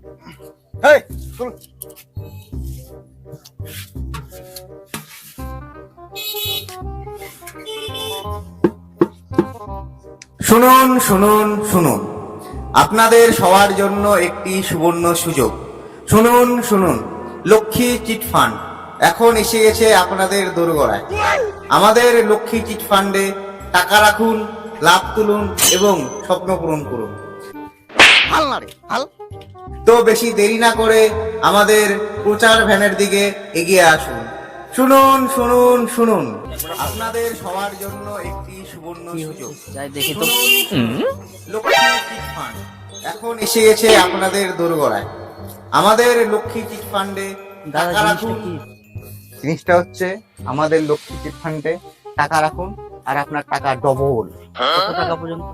চলুন শুনুন শুনুন শুনুন। আপনাদের সবার জন্য একটি সুবর্ণ সুযোগ। শুনুন শুনুন। লক্ষ্মী চিট ফান্ড এখন এসে গেছে আপনাদের দোরগোড়ায়। আমাদের লক্ষ্মী চিট ফান্ডে টাকা রাখুন, লাভ তুলুন এবং স্বপ্ন পূরণ করুন। হাল না রে হাল। তো বেশি দেরি না করে আমাদের প্রচার ভ্যানের দিকে এগিয়ে আসুন। শুনুন শুনুন শুনুন। আপনাদের সবার জন্য একটি সুবর্ণ সুযোগ। যাই দেখি তো। লক্ষ্মী ফান্ড। এখন এসে গেছে আপনাদের দোরগোড়ায়। আমাদের লক্ষ্মী চিট ফান্ডে টাকা জিনিসটা রাখুন। জিনিসটা হচ্ছে আমাদের লক্ষ্মী চিট ফান্ডে টাকা রাখুন আর আপনার টাকা ডবল। কত টাকা পর্যন্ত?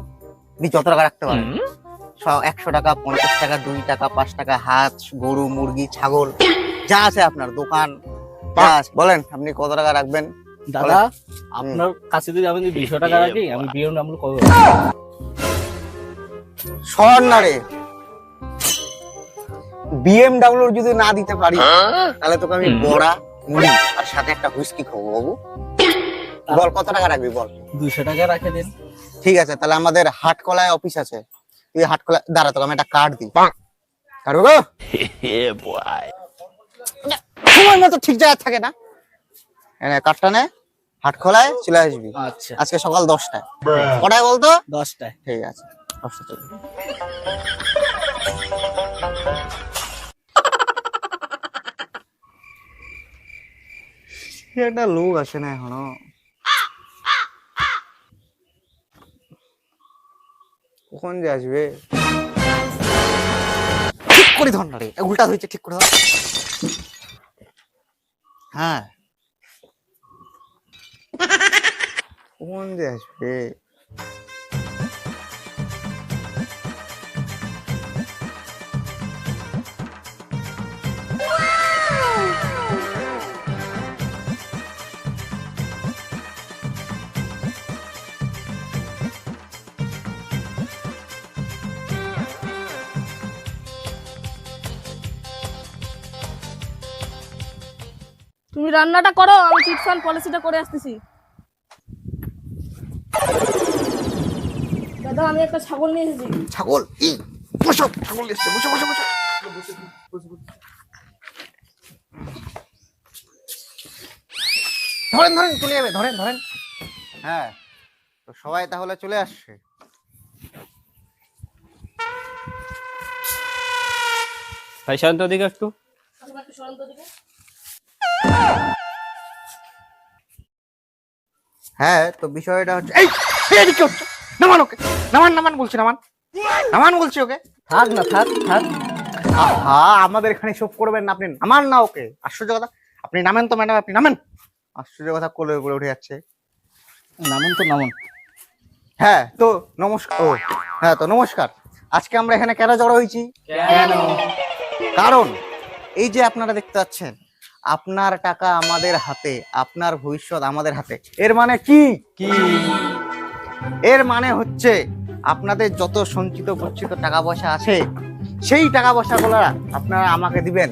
আপনি যত টাকা রাখতে পারেন। একশো টাকা পঞ্চাশ টাকা দুই টাকা পাঁচ টাকা হাঁস গরু মুরগি ছাগল যা আছে আপনার দোকান বলেন আপনি কত টাকা রাখবেন? দাদা আপনার কাছে যদি আমি দুইশো টাকা রাখি আমি বিয়ে আমল করব সর না রে বিএমডাব্লিউ যদি না দিতে পারি তাহলে তোকে আমি বড়া মুড়ি আর সাথে একটা হুইস্কি খাব বাবু। বল কত টাকা রাখবি বল? দুইশো টাকা রাখে দিন। ঠিক আছে তাহলে আমাদের হাটকলায় অফিস আছে। তুই হাটকলা দাঁড়া তোকে আমি একটা কার্ড দিই। কার্ড গো? সময় মতো ঠিক জায়গায় থাকে না। এনে কার্ডটা নে হাটখোলায় চলে আসবি। আচ্ছা। আজকে সকাল দশটায়। কটায় বলতো? দশটায়। ঠিক আছে দশটা চলে। একটা লোক আসে না এখনও। কখন যে আসবে? ঠিক করে ধর না রে উল্টা হয়েছে ঠিক করে ধর। হ্যাঁ। কখন যে আসবে? তুমি রান্নাটা করো আমি চিটফান্ড পলিসিটা করে আসতেছি। দাদা আমি একটা ছাগল নিয়ে এসেছি। ছাগল এই বসো ছাগল এসছে বসো বসো বসো। ধরেন ধরেন চলে যাবে ধরেন ধরেন। হ্যাঁ তো সবাই তাহলে চলে আসছে। ভাই শান্ত দিকে একটু। আমাকে একটু সরান তো দিকে। হ্যাঁ তো বিষয়টা হচ্ছে এই এই, এদিকে হচ্ছে। নামান ওকে। নামান নামান বলছি নামান। নামান বলছি ওকে। থাক না থাক থাক। আহা আমাদের এখানে সব করবেন না আপনি। নামান না ওকে। আশ্চর্য কথা। আপনি নামেন তো ম্যাডাম আপনি নামেন। আশ্চর্য কথা কোলে করে উঠে যাচ্ছে। নামুন তো নামুন। হ্যাঁ তো নমস্কার। ও হ্যাঁ তো নমস্কার। আজকে আমরা এখানে কেন জড়ো হয়েছি? কেন? কারণ এই যে আপনারা দেখতে পাচ্ছেন আপনার টাকা আমাদের হাতে আপনার ভবিষ্যৎ আমাদের হাতে। এর মানে কি? কি? এর মানে হচ্ছে আপনাদের যত সঞ্চিত গচ্ছিত টাকা পয়সা আছে সেই টাকা পয়সাগুলো আপনারা আমাকে দিবেন।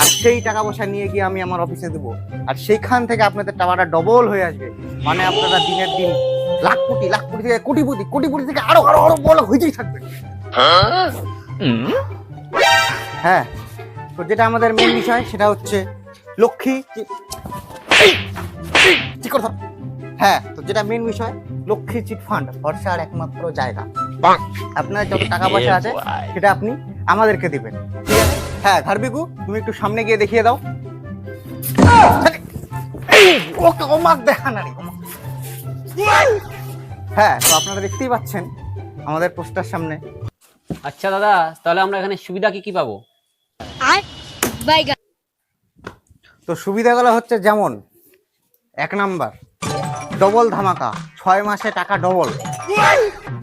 আর সেই টাকা পয়সা নিয়ে গিয়ে আমি আমার অফিসে দেবো। আর সেইখান থেকে আপনাদের টাকাটা ডবল হয়ে আসবে। মানে আপনারা দিনের দিন লাখ কোটি লাখ কোটি থেকে কোটিপতি কোটিপতি থেকে আরও আরও আরও বড় হইতেই থাকবে। হ্যাঁ? তো যেটা আমাদের মেন বিষয় সেটা হচ্ছে লক্ষ্মী ঠিক করে ধর। হ্যাঁ তো যেটা মেন বিষয় লক্ষ্মী চিট ফান্ড ভরসার একমাত্র জায়গা। আপনার যত টাকা পয়সা আছে সেটা আপনি আমাদেরকে দিবেন। ঠিক আছে? হ্যাঁ ঘারবিকু তুমি একটু সামনে গিয়ে দেখিয়ে দাও। ওকে ওমাক দেখা না রে, হ্যাঁ তো আপনারা দেখতেই পাচ্ছেন আমাদের পোস্টার সামনে। আচ্ছা দাদা তাহলে আমরা এখানে সুবিধা কি কি পাবো? তো সুবিধাগুলো হচ্ছে যেমন, এক নাম্বার ডবল ধামাকা, ছয় মাসে টাকা ডবল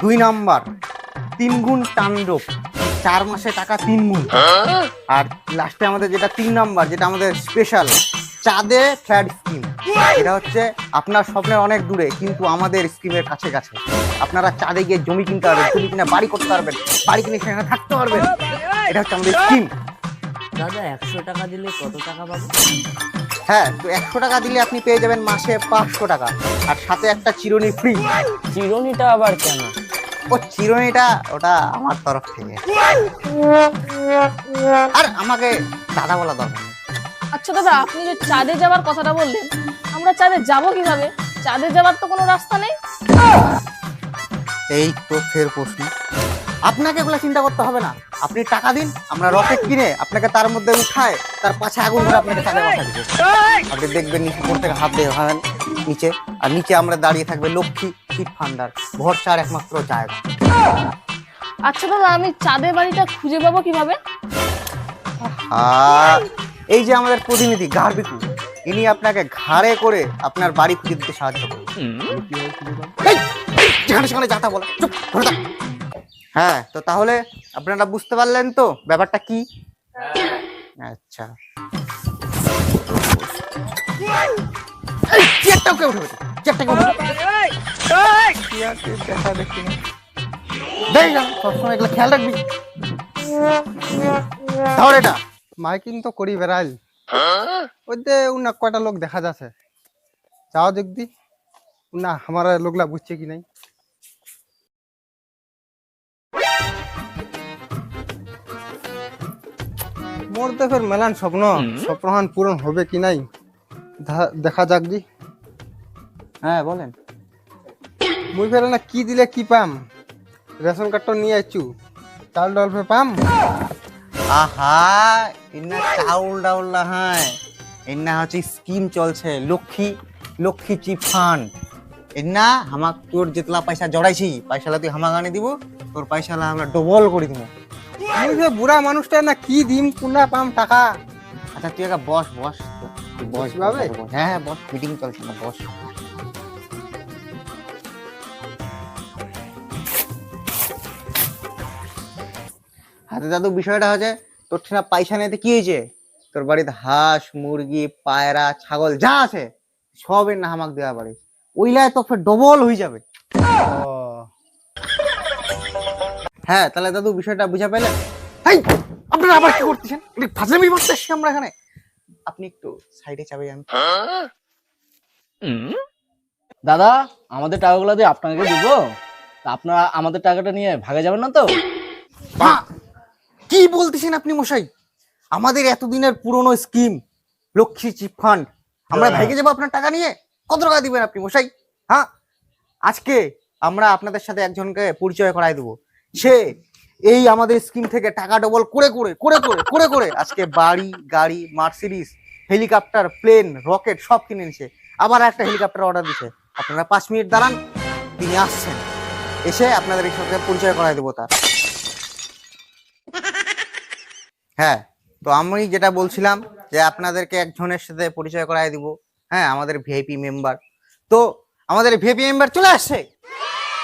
দুই নাম্বার, তিন গুণ তাণ্ডব, চার মাসে টাকা তিন গুণ। আর লাস্টে আমাদের যেটা তিন নাম্বার, যেটা আমাদের স্পেশাল চাঁদে ফ্ল্যাট স্কিম এটা হচ্ছে আপনার স্বপ্নের অনেক দূরে, কিন্তু আমাদের স্কিমের কাছে কাছে আপনারা চাঁদে গিয়ে জমি কিনতে পারবেন জমি কিনে বাড়ি করতে পারবেন, বাড়ি কিনে সেখানে থাকতে পারবেন। এটা হচ্ছে আমাদের স্কিম দাদা একশো টাকা দিলে কত টাকা পাবো? হ্যাঁ তো একশো টাকা দিলে আপনি পেয়ে যাবেন মাসে পাঁচশো টাকা। আর সাথে একটা চিরুনি ফ্রি চিরনিটা আবার কেন? ও চিরুনিটা ওটা আমার তরফ থেকে। আর আমাকে দাদা বলা দরকার নেই। আচ্ছা দাদা আপনি যে চাঁদে যাওয়ার কথাটা বললেন আমরা চাঁদে যাব কীভাবে? চাঁদে যাওয়ার তো কোনো রাস্তা নেই। এই তো ফের প্রশ্ন। আপনাকে এগুলো চিন্তা করতে হবে না। আপনি টাকা দিন আমরা রকেট কিনে আপনাকে তার মধ্যে উঠায় তার পাশে আগুন ধরে আপনাকে চাঁদে বসা দিব। আপনি দেখবেন নিচে উপর থেকে হাত দিয়ে ভাবেন নিচে আর নিচে আমরা দাঁড়িয়ে থাকবে লক্ষ্মী চিট ফান্ডার ভরসার একমাত্র জায়গা আচ্ছা দাদা আমি চাঁদের বাড়িটা খুঁজে পাবো কীভাবে? আর এই যে আমাদের প্রতিনিধি গার্বিকু ইনি আপনাকে ঘাড়ে করে আপনার বাড়ি খুঁজে দিতে সাহায্য করবে। এই, এই, যেখানে সেখানে যাতা বলে। চুপ ধরে। হ্যাঁ তো তাহলে আপনারা বুঝতে পারলেন তো ব্যাপারটা কি? আচ্ছা। চেয়ারটাকে খেয়াল রাখবি। মাইকিং তো করি কয়টা লোক দেখা যাচ্ছে? যাও দেখদি না আমার লোকলা বুঝছে কি নাই। মোর তো ফের মেলান স্বপ্ন স্বপ্নহান পূরণ হবে কি নাই? দেখা যাক দি। হ্যাঁ বলেন। মুই ফের না কি দিলে কি পাম? রেশন কার্ডটা নিয়ে আইছু চাল ডাল ফের পাম? আহা ইন্না চাউল ডাউল না হয়। ইন্না হচ্ছে স্কিম চলছে লক্ষ্মী লক্ষ্মী চিপ ফান্ড। ইন্না হামাক তোর যেতলা পয়সা জড়াইছি পয়সালা তুই হামাক আনি দিব তোর পয়সালা আমরা ডবল করে দিব যে বুড়া মানুষটা না কি দিম কোনা পাম টাকা? আচ্ছা তুই একটা বস বস। বস বস। হ্যাঁ হ্যাঁ বস মিটিং চলছে না বস। হাতে দাদু বিষয়টা হচ্ছে তোর ঠিনা পয়সা নিতে কি হয়েছে? তোর বাড়িতে হাঁস মুরগি পায়রা ছাগল যা আছে সবের না হামাক দেওয়া বাড়ি। ওইলায় তো ডবল হয়ে যাবে। হ্যাঁ তাহলে দাদু বিষয়টা বুঝা পেলেন এই আপনারা আবার কি করতেছেন? ফাজলামি করতেছি আমরা এখানে। আপনি একটু সাইডে যাবে আমি দাদা আমাদের টাকাগুলো দিয়ে আপনাকে দিব। তা আপনারা আমাদের টাকাটা নিয়ে ভাগে যাবেন না তো? বা কি বলতেছেন আপনি মশাই? আমাদের এতদিনের পুরনো স্কিম লক্ষ্মী চিট ফান্ড আমরা ভেগে যাব আপনার টাকা নিয়ে? কত টাকা দিবেন আপনি মশাই? হ্যাঁ? আজকে আমরা আপনাদের সাথে একজনকে পরিচয় করাই দেবো। সে এই আমাদের স্কিম থেকে টাকা ডবল করে করে করে করে করে করে আজকে বাড়ি, গাড়ি মার্সিডিস হেলিকপ্টার প্লেন রকেট সব কিনে নিছে আবার একটা হেলিকপ্টার অর্ডার দিছে আপনারা পাঁচ মিনিট দাঁড়ান, তিনি আসছেন। এসে আপনাদের এই সাথে পরিচয় করাই দেবো তার। হ্যাঁ তো আমি যেটা বলছিলাম যে আপনাদেরকে একজনের সাথে পরিচয় করাই দিব। হ্যাঁ আমাদের ভিআইপি মেম্বার তো আমাদের ভিআইপি মেম্বার চলে আসছে।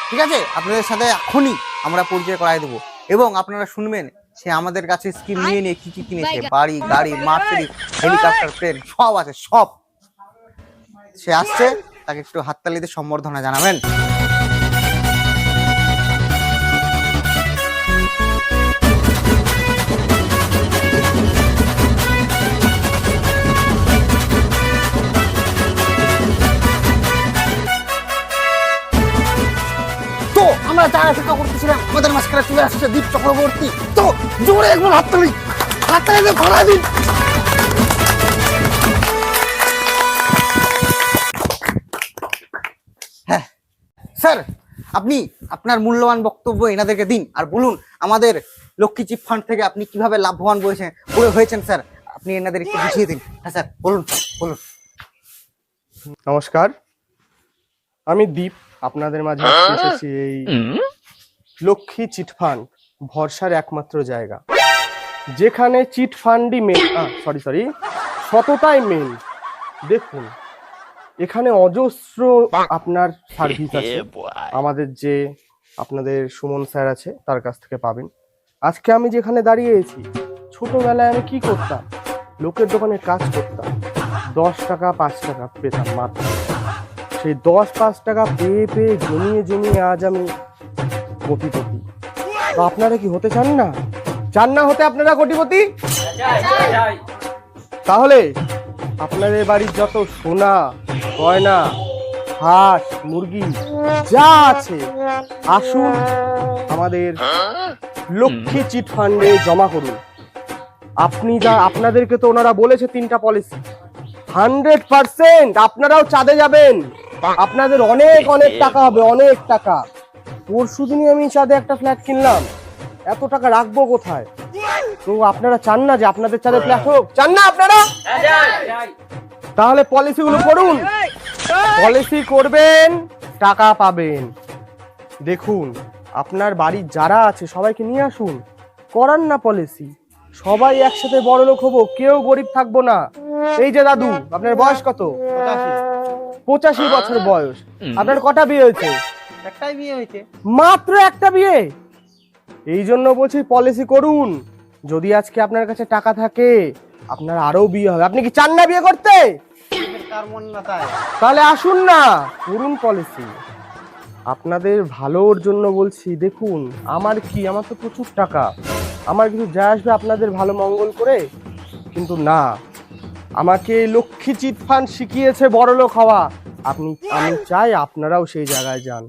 ঠিক আছে? আপনাদের সাথে এখনই আমরা পরিচয় করাই দেবো। এবং আপনারা শুনবেন সে আমাদের কাছে স্কিম নিয়ে নিয়ে কি কি কিনেছে। বাড়ি গাড়ি মার্সিডিজ হেলিকপ্টার প্লেন সব আছে সব। সে আসছে তাকে একটু হাততালিতে সম্বর্ধনা জানাবেন। আমাদের মাঝখানে চলে আসছে দীপ চক্রবর্তী। তো জোরে একবার হাততালি। হাততালি দিয়ে ভরা দিন। হ্যাঁ। স্যার আপনি আপনার মূল্যবান বক্তব্য এনাদেরকে দিন। আর বলুন আমাদের লক্ষ্মী চিপ ফান্ড থেকে আপনি কীভাবে লাভবান বলেছেন বলে হয়েছেন স্যার? আপনি এনাদের একটু বুঝিয়ে দিন। হ্যাঁ স্যার বলুন বলুন। নমস্কার। আমি দীপ আপনাদের মাঝে এসেছি এই লক্ষ্মী চিট ফান্ড ভরসার একমাত্র জায়গা। যেখানে চিট ফান্ডই মেন সরি সরি সততাই মেন দেখুন এখানে অজস্র আপনার সার্ভিস আছে। আমাদের যে আপনাদের সুমন স্যার আছে তার কাছ থেকে পাবেন। আজকে আমি যেখানে দাঁড়িয়েছি ছোটবেলায় আমি কি করতাম? লোকের দোকানে কাজ করতাম। দশ টাকা পাঁচ টাকা পেতাম মাত্র। সেই দশ পাঁচ টাকা পেয়ে পেয়ে জমিয়ে জমিয়ে আজ আমি কোটিপতি। তো আপনারা কি হতে চান না? চান না হতে আপনারা কোটিপতি? তাহলে আপনাদের বাড়ির যত সোনা, গয়না, হাঁস, মুরগি, যা আছে, আসুন আমাদের লক্ষ্মী চিট ফান্ডে জমা করুন। আপনি যা, আপনাদেরকে তো ওনারা বলেছে তিনটা পলিসি হান্ড্রেড পার্সেন্ট আপনারাও চাঁদে যাবেন। আপনাদের অনেক অনেক টাকা হবে, অনেক টাকা। পরশু দিনই আমি চাঁদে একটা ফ্ল্যাট কিনলাম। এত টাকা রাখব কোথায়? তো আপনারা চান না যে আপনাদের চাঁদে ফ্ল্যাট হোক? চান না আপনারা? তাহলে পলিসিগুলো করুন। পলিসি করবেন, টাকা পাবেন। দেখুন, আপনার বাড়ির যারা আছে, সবাইকে নিয়ে আসুন। করান না পলিসি সবাই একসাথে বড় লোক হব, কেউ গরিব থাকব না। এই যে দাদু, আপনার বয়স কত? পঁচাশি বছর বয়স। আপনার কটা বিয়ে হয়েছে? একটাই বিয়ে হয়েছে। মাত্র একটা বিয়ে? এই জন্য বলছি পলিসি করুন। যদি আজকে আপনার কাছে টাকা থাকে আপনার আরও বিয়ে হবে। আপনি কি চান না বিয়ে করতে? কার মন না তাই। তাহলে আসুন না করুন পলিসি আপনাদের ভালোর জন্য বলছি দেখুন আমার কি আমার তো প্রচুর টাকা। আমার কিছু যা আসবে আপনাদের ভালো মঙ্গল করে কিন্তু না। আমাকে লক্ষ্মী চিট ফান্ড শিখিয়েছে বড় লোক হওয়া। আপনি আমি চাই আপনারাও সেই জায়গায় যান।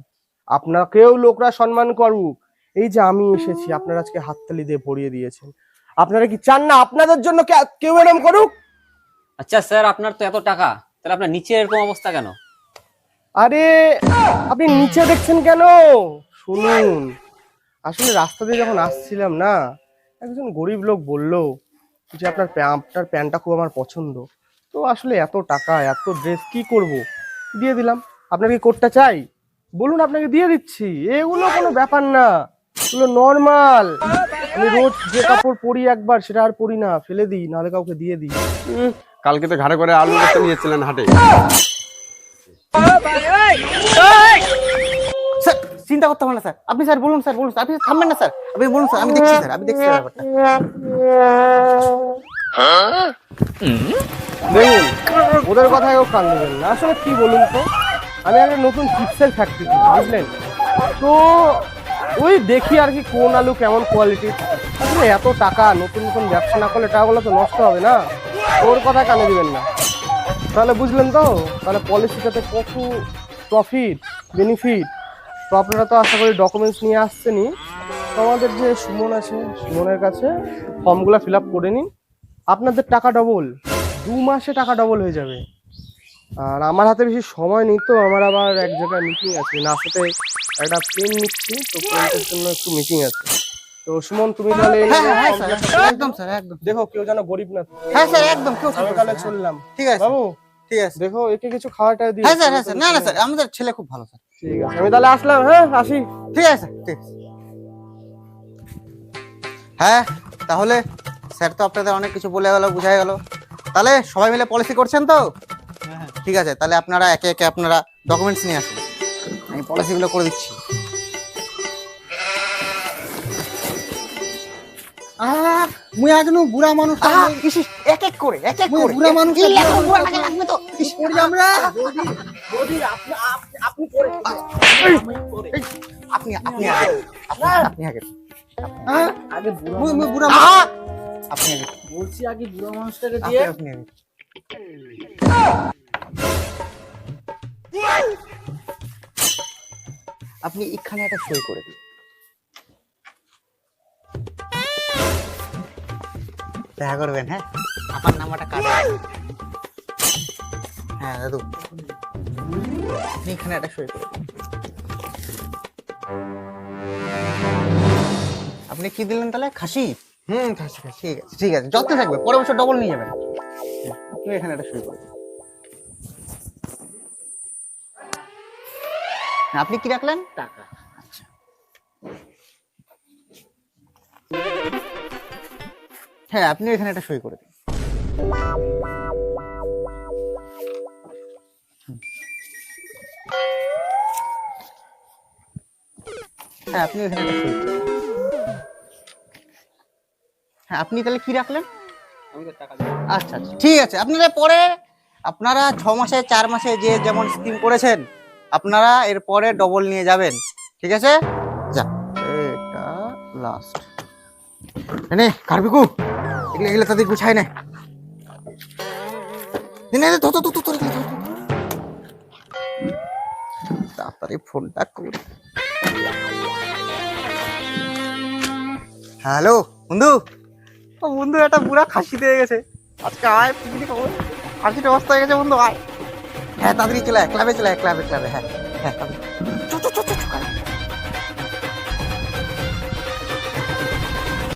আপনাকেও লোকরা সম্মান করুক। এই যে আমি এসেছি আপনারা আজকে হাততালি দিয়ে ভরিয়ে দিয়েছেন। আপনারা কি চান না আপনাদের জন্য কেউ এরম করুক? আচ্ছা স্যার আপনার তো এত টাকা তাহলে আপনার নিচে এরকম অবস্থা কেন? আরে আপনি নিচে দেখছেন কেন? শুনুন আসলে রাস্তা দিয়ে যখন আসছিলাম না একজন গরিব লোক বলল যে আপনার আপনার প্যান্টটা খুব আমার পছন্দ। তো আসলে এত টাকা এত ড্রেস কি করব? দিয়ে দিলাম। আপনার কি কোটটা চাই? বলুন আপনাকে দিয়ে দিচ্ছি। এগুলো কোনো ব্যাপার না। এগুলো নর্মাল আমি রোজ যে কাপড় পরি একবার সেটা আর পরি না। ফেলে দিই নাহলে কাউকে দিয়ে দিই। কালকে তো ঘাড়ে করে আলু বস্তা নিয়েছিলেন হাটে। স্যার চিন্তা করতে হবে না স্যার। আপনি স্যার বলুন স্যার বলুন আপনি থামবেন না স্যার। আপনি বলুন স্যার আমি দেখছি স্যার আমি দেখছি স্যার ব্যাপারটা। দেখুন ওদের কথায় কেউ কান দেবেন না। আসলে কি বলুন তো? আমি একটা নতুন চিপসের ফ্যাক্টরি বুঝলেন? তো ওই দেখি আর কি কোন আলু কেমন কোয়ালিটির আসলে এত টাকা, নতুন নতুন ব্যবসা না করলে টাকাগুলো তো নষ্ট হবে না? ওর কথা কানে দিবেন না। তাহলে বুঝলেন তো? তাহলে পলিসিটাতে কত প্রফিট বেনিফিট তো আপনারা তো আশা করি ডকুমেন্টস নিয়ে আসছেনই। তো আমাদের যে সুমন আছে, সুমনের কাছে ফর্মগুলো ফিল আপ করে নিন। আপনাদের টাকা ডবল দু মাসে টাকা ডবল হয়ে যাবে। আর আমার হাতে বেশি সময় নেই তো আমার আবার এক জায়গায় মিটিং আছে। না সাথে একটা পেন নিচ্ছি তো পেনটার জন্য একটু মিটিং আছে। তো সুমন তুমি তাহলে হ্যাঁ হ্যাঁ একদম স্যার একদম। দেখো কেউ যেন গরিব না। হ্যাঁ স্যার একদম কেউ আমি তাহলে চললাম। ঠিক আছে বাবু ঠিক আছে। দেখো একে কিছু খাওয়াটা দিও। হ্যাঁ স্যার হ্যাঁ স্যার না না স্যার আমাদের ছেলে খুব ভালো স্যার। ঠিক আছে আমি তাহলে আসলাম হ্যাঁ আসি। ঠিক আছে ঠিক আছে। হ্যাঁ তাহলে স্যার তো আপনাদের অনেক কিছু বলে গেল বুঝাই গেল। তাহলে সবাই মিলে পলিসি করছেন তো? ঠিক আছে? তাহলে আপনারা একে একে আপনারা ডকুমেন্টস নিয়ে আসুন। আমি পলিসিগুলো করে দিচ্ছি। মুই বুড়া মানুষ এক এক করে এক এক করে। বুড়া মানুষ বুড়া লাগে, লাগবে তো? আপনি আপনি আগে আপনি আগে আগে বুড়ো মুই মুই বুড়া আপনি আগে বলছি আগে বুড়ো মানুষটাকে দিয়ে। আপনি আগে। আপনি এখানে একটা সই করে দিন। দেখা করবেন হ্যাঁ? আপনার নাম্বারটা কাটে হ্যাঁ দাদু। আপনি এখানে একটা সই করে দিন। আপনি কি দিলেন তাহলে? খাসি? হুম খাসি খাসি। ঠিক আছে ঠিক আছে। যত্ন থাকবে পরের বছর ডবল নিয়ে যাবেন। আপনি এখানে একটা সই করে আপনি কি রাখলেন? টাকা। আচ্ছা। হ্যাঁ আপনি এখানে একটা সই করে দিন। হ্যাঁ আপনি এখানে একটা সই হ্যাঁ আপনি তাহলে কি রাখলেন? আচ্ছা আচ্ছা। ঠিক আছে আপনারা পরে আপনারা ছ মাসে চার মাসে যে যেমন স্কিম করেছেন আপনারা এরপরে ডবল নিয়ে যাবেন। ঠিক আছে? যা। এটা লাস্ট নে কারবিকু এগুলো এগুলো তাদের গুছায় নে। তাড়াতাড়ি ফোনটা করি। হ্যালো, বন্ধু। বন্ধু একটা পুরা খাসি দিয়ে গেছে। আজকে আয়, পিকনিক খাসির অবস্থা হয়ে গেছে, বন্ধু, আয়। হ্যাঁ তাড়াতাড়ি চলে ক্লাবে চলে ক্লাবে ক্লাবে হ্যাঁ হ্যাঁ।